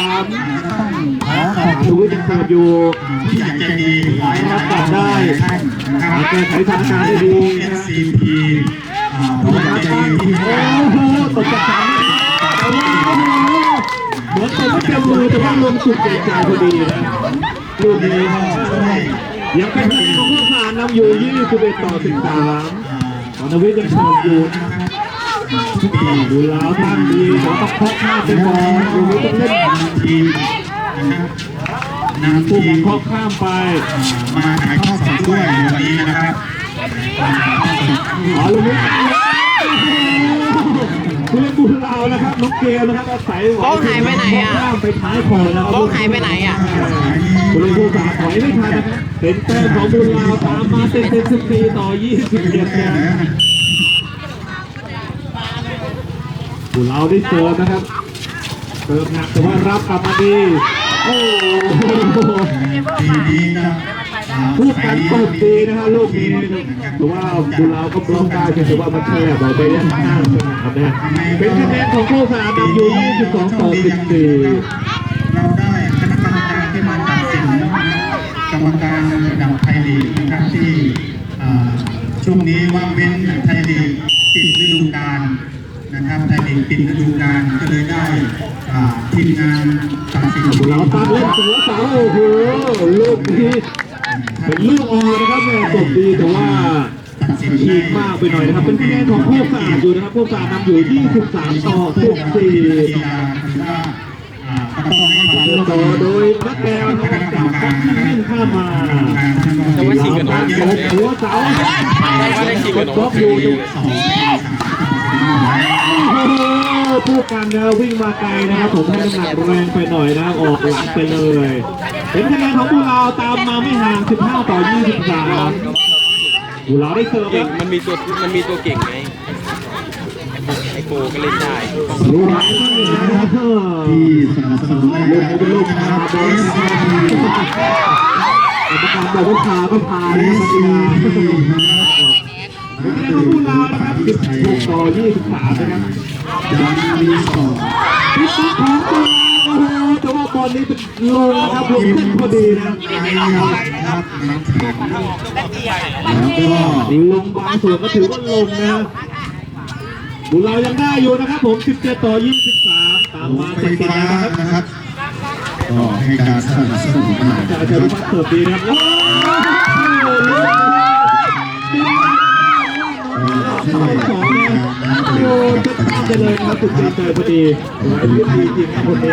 ามขอขอบชูคุณวิทย์ยังเสิร์ฟอยู่ผู้ใหญ่ใจดีหลายครับกลับได้ท่านนะครับแก้ไขสถานการณ์ได้ดีเอสซีพีผู้ใหญ่ใจดีที่โอ้โหตกใจากสามโอ้โหเหมือนตกไม่เต็มมือแต่ว่าลงสุดเกรงใจพอดีนะลูกนี้ช่วยยังเป็นคะแนของผู้สารนำอยู่21ต่อ13ตอนนวิทย์ยังเสิร์ฟอยู่นะครับ ดูแล้วท่านดีขอต้องเคาะหน้าไปก่อนดูวิทย์ต้องเล่นทีมนะครับนำผู้ทีมเคาะข้ามไป มาถ่ายทอดสดด้วยในวันนี้นะครับอ๋อลูกนี้คุณเล่นบุญเรานะครับน้องเกลนะครับอาศัยโป้งหายไปไหนอะเคาข้ามไปท้ายคอนะครับโป้งหายไปไหนอะคุณเล่นผู้สาถอยไม่ทันนะครับเป็นแต้มของบุญเราตามมาเต็มเต็ม14ต่อ27นะ บุญเราได้เสิร์ฟนะครับเสิร์ฟหนักแต่ว่ารับกลับมาดีโอ้โหทีนี้นะพูดกันตบดีนะฮะลูกนี้ถือว่าบุเราก็บล็อกได้เพียงแต่ว่ามันแค่บอลไปด้านข้างสนามนะเป็นคะแนนของโคสนามนำอยู่22ต่อ14เราได้คณะกรรมการที่มาตัดสินกรรมการระดับไทยลีกนะครับที่อ่าช่วงนี้ว่างเว้นไทยลีกปิดฤดูกาล นะครับไทยลีกปิดฤดูกาลก็เลยได้อ่าทีมงานตัดสินบุเราตัดเล่นสวนเสาโอ้โหลูกนี้เป็นลูกออกนะครับแม่ตบดีแต่ว่าตัดสินฉีกมากไปหน่อยนะครับ เป็นคะแนนของโคสนามอยู่นะครับโคสนามนำอยู่23ต่อกีฬา14ถือว่าอ่าก็ต้องให้ความเดินร่วมต่อมือโดยนักแกวนะครับจากก็ที่เล่นข้ามมาแต่ว่าฉีกกันนะหัวเสาว่าได้ฉีกกันบล็อกอยู่ ผู้กันนะวิ่งมาไกลนะครับผมให้น้ำหนักแรงไปหน่อยนะออกหลังไปเลยเป็นคะแนนของบุเราตามมาไม่ห่าง 15 ต่อ 23บุเราได้เสิร์ฟเก่แล้งวมันมีตัวมันมีตัวเก่งไงไอโกก็เล่นได้รู้ไหมนะครับที่สนับสนุนรายการเป็นลูกนะคพารับโดยกรรมการบอกว่าพาก็พานะครับ นักกีฬาเป็นคะแนนของบุเรานะครับ16ต่อ23นะครับยังมีสองพิชิตของตัวโอ้โหแต่ว่าบอลนี้เป็นลงนะครับลงเส้นพอดีนะนะครับน้ำแข็งแล้วก็ดีลงบางส่วนก็ถือว่าลงนะบุเรายังได้อยู่นะครับผม 17 ต่อ 23 ตามมาไฟติดฟ้าๆนะครับนะครับก็ให้การสนับสนุนมาจากนะเจคอรับพัดเสิร์ฟดีนะครับ โอ้โหสองนะโอ้จะตามไปเลยครับสุดยอดเลยพอดีไหวพริบดีจริงครับคนนี้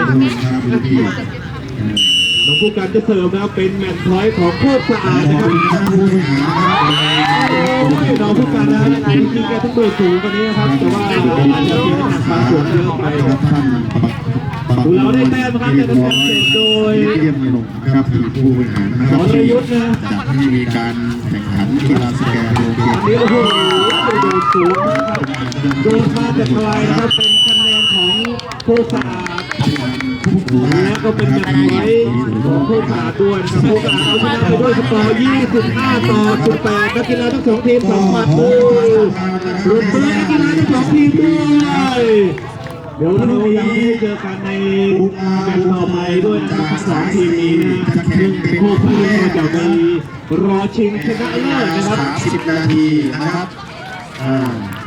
น้องผู้การจะเสิร์ฟนะครับเป็นแมตช์พอยต์ของโคตรสะอาดนะครับคุณท่านผู้บริหานะครับโอ้ยน้องผู้การนะจริงๆแกต้องเบิกสูงกว่านี้นะครับแต่ว่าอาจจะมีน้ำหนักบางส่วนเยอะไปครับท่านปลัดเราได้แต้มนะครับจากการเสิร์ฟโดยเยี่ยมลงครับที่ผู้บริหารนะครับอนยุทธนะจะมีการแข่งขันกีฬาสแกนโลเกอันนี้โอ้โห สูงนะครับโดนมาจากไกลนะครับเป็นคะแนนของโคสาและก็เป็นแบบไว้ของผู้ขาดด้วยนะครับผู้ขาเอาชนะไปด้วยสกอร์25 ต่อ 18 นักกีฬาทั้งสองทีมสองหมัดมือปรบมือนักกีฬาทั้งสองทีมด้วยเดี๋ยวเรายังได้เจอกันในแมตช์ต่อไปด้วยนะครับสองทีมนี้นะซึ่งเป็นคู่พี่ก็จะมีรอชิงชนะเลิศนะครับ 30 นาทีนะครับ อ่า